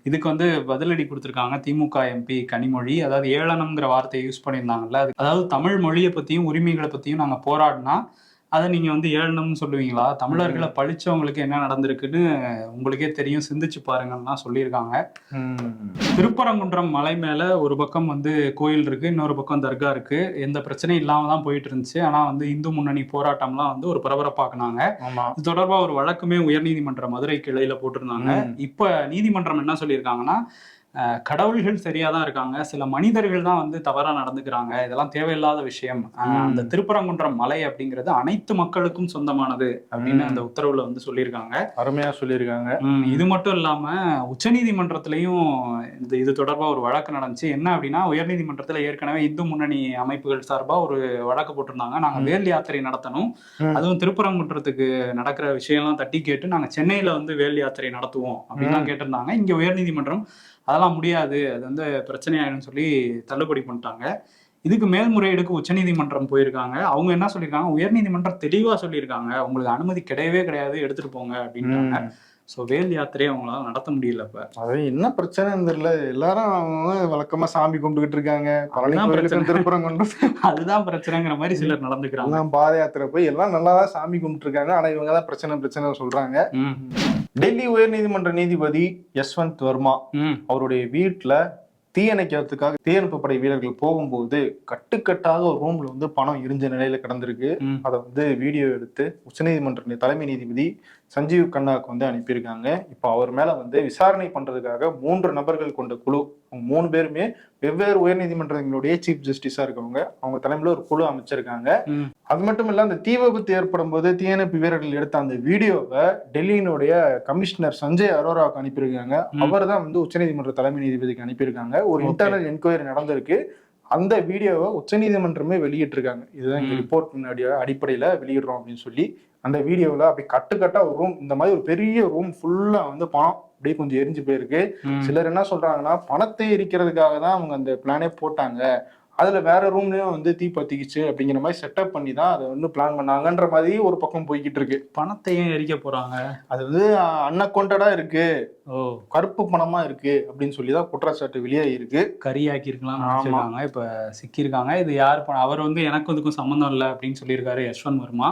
இதுக்கு வந்து பதிலடி கொடுத்திருக்காங்க திமுக எம்பி கனிமொழி. அதாவது ஏளனம்ங்கிற வார்த்தையை யூஸ் பண்ணியிருந்தாங்கல்ல. அது- அதாவது தமிழ் மொழியை பத்தியும் உரிமைகளை பத்தியும் நாங்க போராடினா அதை நீங்க வந்து ஏளனம்னு சொல்லுவீங்களா? தமிழர்களை பழிச்சவங்களுக்கு என்ன நடந்திருக்குன்னு உங்களுக்கே தெரியும். சிந்திச்சு பாருங்கன்னு சொல்லியிருக்காங்க. திருப்பரங்குன்றம் மலை மேல ஒரு பக்கம் வந்து கோயில் இருக்கு இன்னொரு பக்கம் தர்கா இருக்கு. எந்த பிரச்சனையும் இல்லாம தான் போயிட்டு இருந்துச்சு. ஆனா வந்து இந்து முன்னணி போராட்டம்லாம் வந்து ஒரு பரபரப்பாக்குனாங்க இது தொடர்பா ஒரு வழக்குமே உயர்நீதிமன்ற மதுரை கிளையில போட்டிருந்தாங்க. இப்ப நீதிமன்றம் என்ன சொல்லியிருக்காங்கன்னா கடவுள்கள் சரியா தான் இருக்காங்க. சில மனிதர்கள் தான் வந்து தவறா நடந்துக்கிறாங்க. இதெல்லாம் தேவையில்லாத விஷயம். அந்த திருப்பரங்குன்றம் மலை அப்படிங்கிறது அனைத்து மக்களுக்கும் சொந்தமானது அப்படின்னு. அந்த உத்தரவுல வந்து சொல்லியிருக்காங்க. அருமையா சொல்லியிருக்காங்க. இது மட்டும் இல்லாம உச்சநீதிமன்றத்திலையும் இது இது தொடர்பா ஒரு வழக்கு நடந்துச்சு. என்ன அப்படின்னா உயர்நீதிமன்றத்துல ஏற்கனவே இந்து முன்னணி அமைப்புகள் சார்பா ஒரு வழக்கு போட்டிருந்தாங்க. நாங்க. வேல் யாத்திரை நடத்தணும். அதுவும் திருப்பரங்குன்றத்துக்கு நடக்கிற விஷயம்லாம் தட்டி கேட்டு நாங்க சென்னையில வந்து வேல் யாத்திரை நடத்துவோம் அப்படின்லாம். கேட்டிருந்தாங்க. இங்க உயர்நீதிமன்றம் அதெல்லாம் முடியாது. அது வந்து பிரச்சனை ஆயிடும்னு சொல்லி தள்ளுபடி பண்ணிட்டாங்க. இதுக்கு மேல்முறையீடுக்கு உச்சநீதிமன்றம் போயிருக்காங்க. அவங்க என்ன சொல்லியிருக்காங்க? உயர்நீதிமன்றம் தெளிவா சொல்லியிருக்காங்க. உங்களுக்கு அனுமதி கிடையவே கிடையாது. எடுத்துட்டு போங்க. அப்படின்ட்டாங்க. ம். ஸோ வேல் யாத்திரையை அவங்களால நடத்த முடியல இப்ப அது என்ன பிரச்சனைன்னு தெரியல. எல்லாரும் வழக்கமா சாமி கும்பிட்டுக்கிட்டு இருக்காங்க. பிரச்சனை. திருப்பரங்குன்றம் *laughs* அதுதான் பிரச்சனைங்கிற மாதிரி சிலர் நடந்துக்கிறாங்க. பாத யாத்திரை போய் எல்லாம் நல்லா தான் சாமி கும்பிட்டு இருக்காங்க ஆனா இவங்க தான் பிரச்சனை பிரச்சனை சொல்றாங்க. டெல்லி உயர்நீதிமன்ற நீதிபதி யஸ்வந்த் வர்மா அவருடைய வீட்டுல தீயணைக்கிறதுக்காக தீயணைப்பு படை வீரர்கள் போகும்போது கட்டுக்கட்டாக ஒரு ரூம்ல வந்து பணம் எரிஞ்ச நிலையில கிடந்திருக்கு. அதை வந்து வீடியோ எடுத்து உச்சநீதிமன்ற தலைமை நீதிபதி சஞ்சீவ் கண்ணாக்கு வந்து அனுப்பியிருக்காங்க இப்போ அவர் மேல வந்து விசாரணை பண்றதுக்காக மூன்று நபர்கள் கொண்ட குழு அவங்க மூணு பேருமே வெவ்வேறு உயர்நீதிமன்றங்களுடைய சீஃப் ஜஸ்டிஸா இருக்கவங்க அவங்க தலைமையில ஒரு குழு அமைச்சிருக்காங்க. அது மட்டும் இல்ல அந்த தீ விபத்து ஏற்படும் போது தீயணைப்பு வீரர்கள் எடுத்த அந்த வீடியோவை டெல்லியினுடைய கமிஷனர் சஞ்சய் அரோராவுக்கு அனுப்பியிருக்காங்க. அவர் தான் வந்து உச்சநீதிமன்ற தலைமை நீதிபதிக்கு அனுப்பியிருக்காங்க ஒரு. இன்டர்னல் என்கொயரி நடந்திருக்கு அந்த வீடியோவை உச்சநீதிமன்றமே வெளியிட்டிருக்காங்க இதுதான் எங்க ம். ரிப்போர்ட் அடிப்படையில வெளியிடுறோம் அப்படின்னு சொல்லி அந்த வீடியோவில் அப்படி கட்டுக்கட்டா ஒரு ரூம் இந்த மாதிரி ஒரு பெரிய ரூம் ஃபுல்லா வந்து பணம் அப்படியே கொஞ்சம் எரிஞ்சு போயிருக்கு. சிலர் என்ன சொல்றாங்கன்னா பணத்தை எரிக்கிறதுக்காக தான் அவங்க அந்த பிளானே போட்டாங்க. அதுல வேற ரூம்லயும் வந்து தீ பத்திக்கிச்சு அப்படிங்கிற மாதிரி செட்டப் பண்ணி தான் அதை வந்து பிளான் பண்ணாங்கன்ற மாதிரி ஒரு பக்கம் போய்கிட்டு இருக்கு. பணத்தையும் எரிக்க போறாங்க? அது வந்து அன்னக்கொண்டடா இருக்கு. கருப்பு பணமா இருக்கு அப்படின்னு சொல்லி தான் குற்றச்சாட்டு வெளியே இருக்கு கரியாக்கி இருக்கலாம் இப்ப சிக்கியிருக்காங்க. இது யார் பணம் அவர் வந்து எனக்கு இதுக்கும் சம்மந்தம் இல்லை அப்படின்னு சொல்லியிருக்காரு யஷ்வந்த் வர்மா.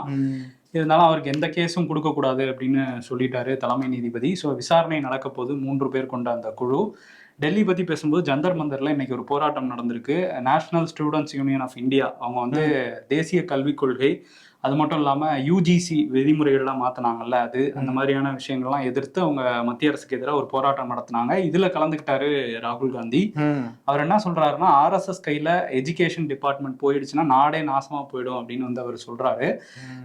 இருந்தாலும் அவருக்கு எந்த கேஸும் கொடுக்க கூடாது அப்படின்னு சொல்லிட்டாரு தலைமை நீதிபதி. ஸோ விசாரணை நடக்க போது மூன்று பேர் கொண்ட அந்த குழு டெல்லி பத்தி பேசும்போது ஜந்தர் மந்தர்ல இன்னைக்கு ஒரு போராட்டம் நடந்திருக்கு. National students union of India அவங்க வந்து தேசிய கல்விக் கொள்கை அது மட்டும் இல்லாம யூஜிசி விதிமுறைகள்லாம் மாத்தினாங்கல்ல அது அந்த மாதிரியான விஷயங்கள்லாம் எதிர்த்து அவங்க மத்திய அரசுக்கு எதிராக ஒரு போராட்டம் நடத்தினாங்க. இதுல கலந்துக்கிட்டாரு ராகுல் காந்தி. அவர் என்ன சொல்றாருன்னா ஆர்எஸ்எஸ் கையில எஜுகேஷன் டிபார்ட்மெண்ட் போயிடுச்சுன்னா நாடே நாசமா போயிடும் அப்படின்னு வந்து அவர் சொல்றாரு.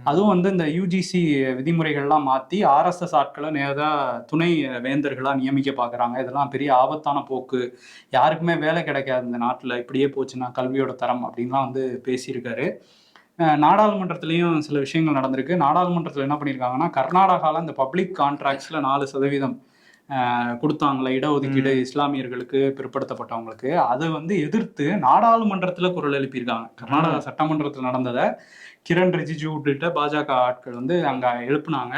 அதுவும் வந்து இந்த யூஜிசி விதிமுறைகள்லாம் மாத்தி ஆர்எஸ்எஸ் ஆட்களை நேரா துணை வேந்தர்களா நியமிக்க பாக்குறாங்க. இதெல்லாம் பெரிய ஆபத்தான போக்கு. யாருக்குமே வேலை கிடைக்காது இந்த நாட்டுல. இப்படியே போச்சுன்னா கல்வியோட தரம் அப்படின்லாம் வந்து பேசியிருக்காரு. நாடாளுமன்றத்திலையும் சில விஷயங்கள் நடந்திருக்கு. நாடாளுமன்றத்தில் என்ன பண்ணியிருக்காங்கன்னா கர்நாடகாவில் இந்த பப்ளிக் கான்ட்ராக்ட்ஸில் நாலு சதவீதம் கொடுத்தாங்களே இடஒதுக்கீடு இஸ்லாமியர்களுக்கு பிற்படுத்தப்பட்டவங்களுக்கு. அதை வந்து எதிர்த்து நாடாளுமன்றத்தில் குரல் எழுப்பியிருக்காங்க. கர்நாடகா சட்டமன்றத்தில் நடந்ததை கிரண் ரிஜிஜு உள்ளிட்ட பாஜக ஆட்கள் வந்து அங்க எழுப்புனாங்க.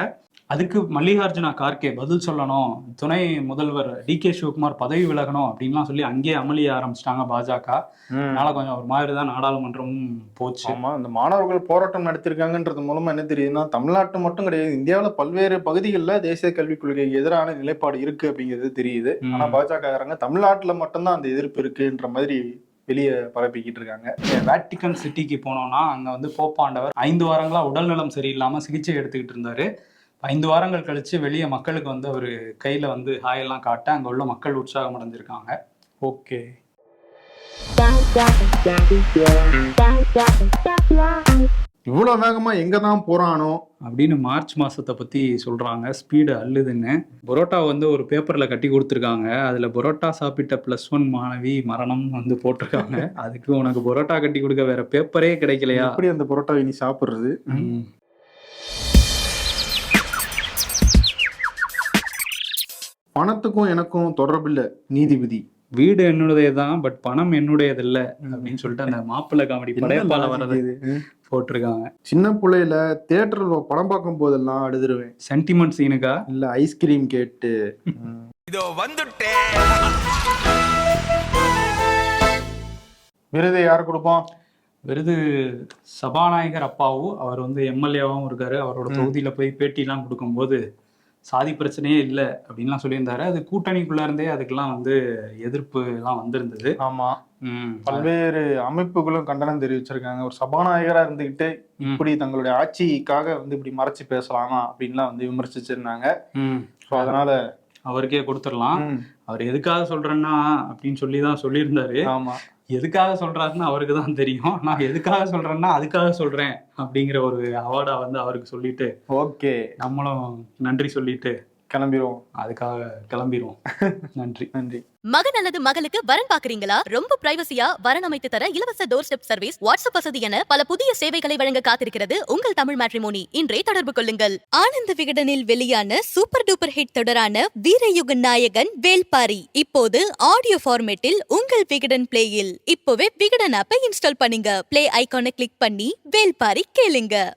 அதுக்கு மல்லிகார்ஜுனா கார்கே பதில் சொல்லணும். துணை முதல்வர் டி கே சிவகுமார் பதவி விலகணும் அப்படின்லாம் சொல்லி அங்கேயே அமளிய ஆரம்பிச்சிட்டாங்க பாஜக. அதனால கொஞ்சம் ஒரு மாதிரி தான் நாடாளுமன்றமும் போச்சு. ஆமா இந்த மாணவர்கள் போராட்டம் நடத்திருக்காங்கன்றது மூலமா என்ன தெரியுதுன்னா தமிழ்நாட்டு மட்டும் கிடையாது இந்தியாவுல பல்வேறு பகுதிகளில் தேசிய கல்விக் கொள்கைக்கு எதிரான நிலைப்பாடு இருக்கு அப்படிங்கிறது தெரியுது. ஆனா பாஜக தமிழ்நாட்டுல மட்டும்தான் அந்த எதிர்ப்பு இருக்குன்ற மாதிரி வெளியே பரப்பிக்கிட்டு இருக்காங்க. வேட்டிக்கன் சிட்டிக்கு போனோம்னா அங்க வந்து போப்பாண்டவர் ஐந்து வாரங்களா உடல்நலம் சரியில்லாம சிகிச்சை எடுத்துக்கிட்டு இருந்தாரு. ஐந்து வாரங்கள் கழிச்சு வெளியே மக்களுக்கு வந்து அவர் கையில வந்து ஹாயெல்லாம் காட்ட அங்க உள்ள மக்கள் உற்சாகம் அடைஞ்சிருக்காங்க. ஓகே. இவ்வளவு வேகமா எங்க தான் போறானோ? அப்படின்னு மார்ச் மாசத்தை பத்தி சொல்றாங்க. ஸ்பீடு அள்ளுதுன்னு. பரோட்டா வந்து ஒரு பேப்பர்ல கட்டி கொடுத்துருக்காங்க. அதுல பரோட்டா சாப்பிட்ட பிளஸ் ஒன் மாணவி மரணம் வந்து போட்டிருக்காங்க. *laughs* அதுக்கு உனக்கு பரோட்டா கட்டி கொடுக்க வேற பேப்பரே கிடைக்கலையா? எப்படி அந்த பரோட்டாவை நீ சாப்பிடுறது? பணத்துக்கும் எனக்கும் தொடர்பில்லை நீதிபதி. வீடு என்னுடையது தான் பட் பணம் என்னுடையது இல்ல அப்படின்னு சொல்லிட்டு அந்த மாப்பிள்ளை காமெடி படையப்பால வர்றது? போட்டிருக்காங்க. சின்ன பிள்ளையில தியேட்டர்ல படம் பார்க்கும் போதெல்லாம் அழுதுருவேன் சென்டிமெண்ட் சீனுக்கா இல்ல ஐஸ்கிரீம் கேட்டு. இதோ வந்துட்டேன். விருதை யார் கொடுப்போம்? விருது சபாநாயகர் அப்பாவு அவர் வந்து எம்எல்ஏவாகவும் இருக்காரு. அவரோட. தொகுதியில போய் பேட்டிலாம் கொடுக்கும்போது சாதி பிரச்சனையே இல்லை அப்படின்லாம் சொல்லியிருந்தாரு. அது கூட்டணிக்குள்ள இருந்தே அதுக்கெல்லாம் வந்து எதிர்ப்பு எல்லாம் வந்திருந்தது. ஆமா. பல்வேறு அமைப்புகளும் கண்டனம் தெரிவிச்சிருக்காங்க. ஒரு சபாநாயகரா இருந்துகிட்டு. இப்படி தங்களுடைய ஆட்சிக்காக வந்து இப்படி மறைச்சு பேசலாமா அப்படின்லாம் வந்து விமர்சிச்சிருந்தாங்க. அதனால அவருக்கே கொடுத்துடலாம். அவர் எதுக்காக சொல்றேன்னா அப்படின்னு சொல்லி தான் சொல்லியிருந்தாரு. ஆமா. எதுக்காக சொல்றாருன்னு அவருக்கு தான் தெரியும். நான் எதுக்காக சொல்றேன்னா அதுக்காக சொல்றேன் அப்படிங்கிற ஒரு அவார்டா வந்து அவருக்கு சொல்லிட்டு ஓகே நம்மளும் நன்றி சொல்லிட்டு கிளம்பிடுவோம் அதுக்காக கிளம்பிடுவோம் *laughs* நன்றி. நன்றி. மகன் அல்லது மகளுக்கு வரன் பாக்குறீங்களா ரொம்ப பிரைவசியா வரன் அமைத்து தர இலவச டோர் ஸ்டெப் சர்வீஸ் வாட்ஸ்அப் வசதி என பல புதிய சேவைகளை வழங்க காத்திருக்கிறது உங்கள் தமிழ் மேட்ரிமோனி இன்றே தொடர்பு கொள்ளுங்கள். ஆனந்த விகடனில் வெளியான சூப்பர் டூப்பர் ஹிட் தொடரான வீரயுக நாயகன் வேல்பாரி. இப்போது ஆடியோ ஃபார்மேட்டில் உங்கள் விகடன் பிளேயில் இப்போவே விகடன் ஆப்பை இன்ஸ்டால் பண்ணுங்க. பிளே ஐகானை கிளிக் பண்ணி வேல்பாரி கேளுங்க.